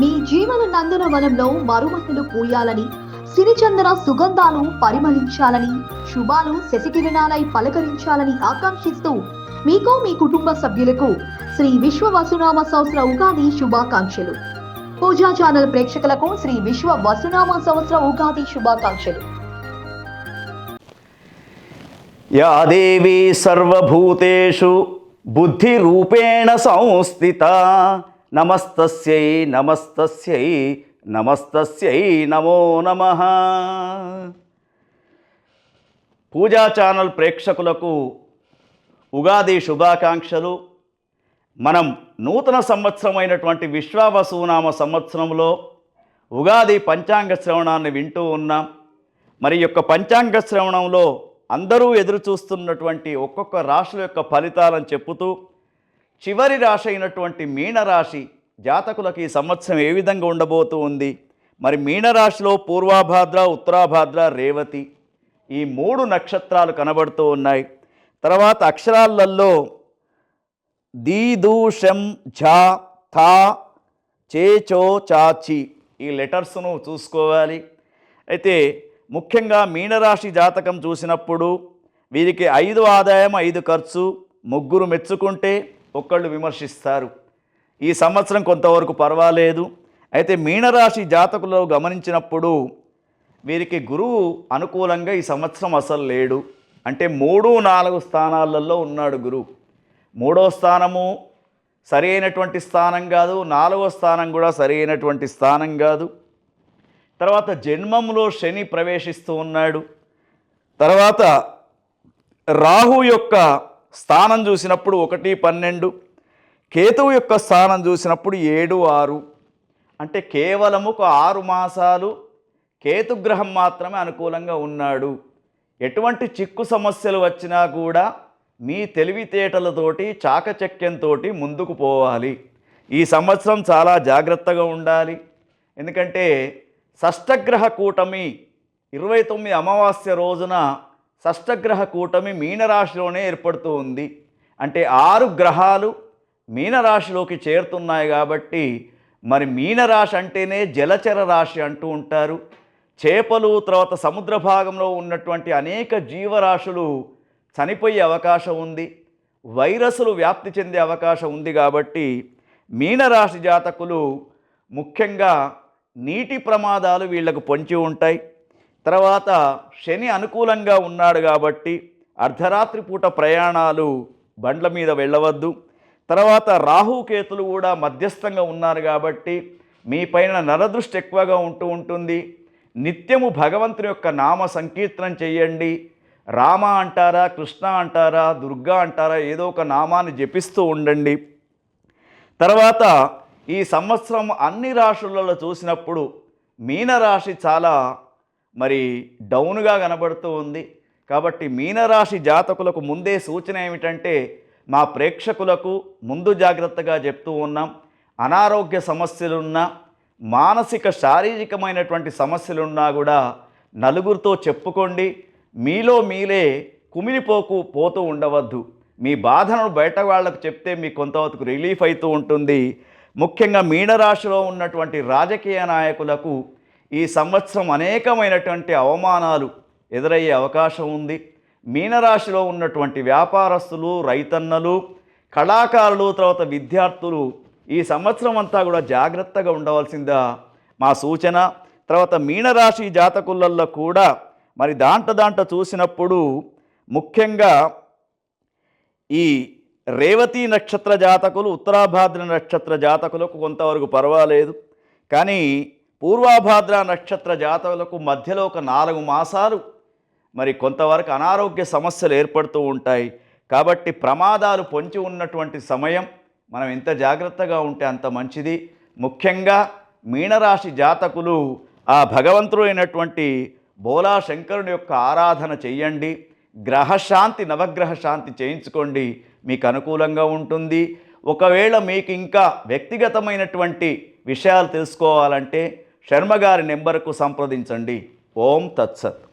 మీ జీవన నందన వనంలో మరుమహిళలు పూయాలని సిరిచందన సుగంధాలు పరిమళించాలని శుభాలు శశికిరణాలై పలకరించాలని ఆకాంక్షిస్తూ మీకు మీ కుటుంబ సభ్యులకు శ్రీ విశ్వ వసునామ సంవత్సర ఉగాది శుభాకాంక్షలు. పూజా ఛానల్ ప్రేక్షకులకు శ్రీ విశ్వ వసునామ సంవత్సర ఉగాది శుభాకాంక్షలు. యా దేవి సర్వభూతేషు బుద్ధిరూపేణ సంస్థిత నమస్తస్యై నమస్తస్యై నమస్తస్యై నమో నమ. పూజా ఛానల్ ప్రేక్షకులకు ఉగాది శుభాకాంక్షలు. మనం నూతన సంవత్సరమైనటువంటి విశ్వావసునామ సంవత్సరంలో ఉగాది పంచాంగ శ్రవణాన్ని వింటూ ఉన్నాం. మరి యొక్క పంచాంగ శ్రవణంలో అందరూ ఎదురు చూస్తున్నటువంటి ఒక్కొక్క రాశుల యొక్క ఫలితాలను చెప్పుతూ చివరి రాశి అయినటువంటి మీనరాశి జాతకులకు ఈ సంవత్సరం ఏ విధంగా ఉండబోతూ ఉంది? మరి మీనరాశిలో పూర్వాభాద్ర ఉత్తరాభాద్ర రేవతి ఈ మూడు నక్షత్రాలు కనబడుతూ ఉన్నాయి. తర్వాత అక్షరాలలో దీ దూ షం ఝా థా చేచో చాచి ఈ లెటర్స్ను చూసుకోవాలి. అయితే ముఖ్యంగా మీనరాశి జాతకం చూసినప్పుడు వీరికి ఐదు ఆదాయం ఐదు ఖర్చు ముగ్గురు మెచ్చుకుంటే ఒక్కళ్ళు విమర్శిస్తారు. ఈ సంవత్సరం కొంతవరకు పర్వాలేదు. అయితే మీనరాశి జాతకులో గమనించినప్పుడు వీరికి గురువు అనుకూలంగా ఈ సంవత్సరం అసలు లేడు. అంటే మూడు నాలుగు స్థానాలలో ఉన్నాడు గురువు. మూడో స్థానము సరి అయినటువంటి స్థానం కాదు. నాలుగో స్థానం కూడా సరి అయినటువంటి స్థానం కాదు. తర్వాత జన్మంలో శని ప్రవేశిస్తూ ఉన్నాడు. తర్వాత రాహు యొక్క స్థానం చూసినప్పుడు ఒకటి పన్నెండు. కేతువు యొక్క స్థానం చూసినప్పుడు ఏడు ఆరు. అంటే కేవలం ఒక ఆరు మాసాలు కేతుగ్రహం మాత్రమే అనుకూలంగా ఉన్నాడు. ఎటువంటి చిక్కు సమస్యలు వచ్చినా కూడా మీ తెలివితేటలతోటి చాకచక్యంతో ముందుకు పోవాలి. ఈ సంవత్సరం చాలా జాగ్రత్తగా ఉండాలి. ఎందుకంటే షష్టగ్రహ కూటమి ఇరవై తొమ్మిది అమావాస్య రోజున షష్టగ్రహ కూటమి మీనరాశిలోనే ఏర్పడుతూ ఉంది. అంటే ఆరు గ్రహాలు మీనరాశిలోకి చేరుతున్నాయి కాబట్టి మరి మీనరాశి అంటేనే జలచర రాశి అంటూ ఉంటారు. చేపలు తర్వాత సముద్ర భాగంలో ఉన్నటువంటి అనేక జీవరాశులు చనిపోయే అవకాశం ఉంది. వైరస్లు వ్యాప్తి చెందే అవకాశం ఉంది కాబట్టి మీనరాశి జాతకులు ముఖ్యంగా నీటి ప్రమాదాలు వీళ్ళకు పొంచి ఉంటాయి. తర్వాత శని అనుకూలంగా ఉన్నాడు కాబట్టి అర్ధరాత్రి పూట ప్రయాణాలు బండ్ల మీద వెళ్ళవద్దు. తర్వాత రాహుకేతులు కూడా మధ్యస్థంగా ఉన్నారు కాబట్టి మీ పైన నరదృష్టి ఎక్కువగా ఉంటూ ఉంటుంది. నిత్యము భగవంతుని యొక్క నామ సంకీర్తనం చేయండి రామ అంటారా కృష్ణ అంటారా దుర్గా అంటారా ఏదో ఒక నామాన్ని జపిస్తూ ఉండండి. తర్వాత ఈ సంవత్సరం అన్ని రాశులలో చూసినప్పుడు మీనరాశి చాలా మరి డౌన్గా కనబడుతూ ఉంది. కాబట్టి మీనరాశి జాతకులకు ముందే సూచన ఏమిటంటే మా ప్రేక్షకులకు ముందు జాగ్రత్తగా చెప్తూ ఉన్నాం. అనారోగ్య సమస్యలున్నా మానసిక శారీరకమైనటువంటి సమస్యలున్నా కూడా నలుగురితో చెప్పుకోండి. మీలో మీలే కుమిలిపోకు పోతూ ఉండవద్దు. మీ బాధను బయట వాళ్ళకు చెప్తే మీ కొంతవరకు రిలీఫ్ అవుతూ ఉంటుంది. ముఖ్యంగా మీనరాశిలో ఉన్నటువంటి రాజకీయ నాయకులకు ఈ సంవత్సరం అనేకమైనటువంటి అవమానాలు ఎదురయ్యే అవకాశం ఉంది. మీనరాశిలో ఉన్నటువంటి వ్యాపారస్తులు రైతన్నలు కళాకారులు తర్వాత విద్యార్థులు ఈ సంవత్సరం అంతా కూడా జాగ్రత్తగా ఉండవలసిందా? మా సూచన తర్వాత మీనరాశి జాతకులల్లో కూడా మరి దాంట దాంట చూసినప్పుడు ముఖ్యంగా ఈ రేవతి నక్షత్ర జాతకులు ఉత్తరాభాద్ర నక్షత్ర జాతకులకు కొంతవరకు పర్వాలేదు. కానీ పూర్వాభాద్ర నక్షత్ర జాతకులకు మధ్యలో ఒక నాలుగు మాసాలు మరి కొంతవరకు అనారోగ్య సమస్యలు ఏర్పడుతూ ఉంటాయి. కాబట్టి ప్రమాదాలు పొంచి ఉన్నటువంటి సమయం మనం ఎంత జాగ్రత్తగా ఉంటే అంత మంచిది. ముఖ్యంగా మీనరాశి జాతకులు ఆ భగవంతుడు అయినటువంటి బోలా శంకరుని యొక్క ఆరాధన చెయ్యండి. గ్రహశాంతి నవగ్రహ శాంతి చేయించుకోండి. మీకు అనుకూలంగా ఉంటుంది. ఒకవేళ మీకు ఇంకా వ్యక్తిగతమైనటువంటి విషయాలు తెలుసుకోవాలంటే శర్మ గారి నెంబర్కు సంప్రదించండి. ఓం తత్సత్.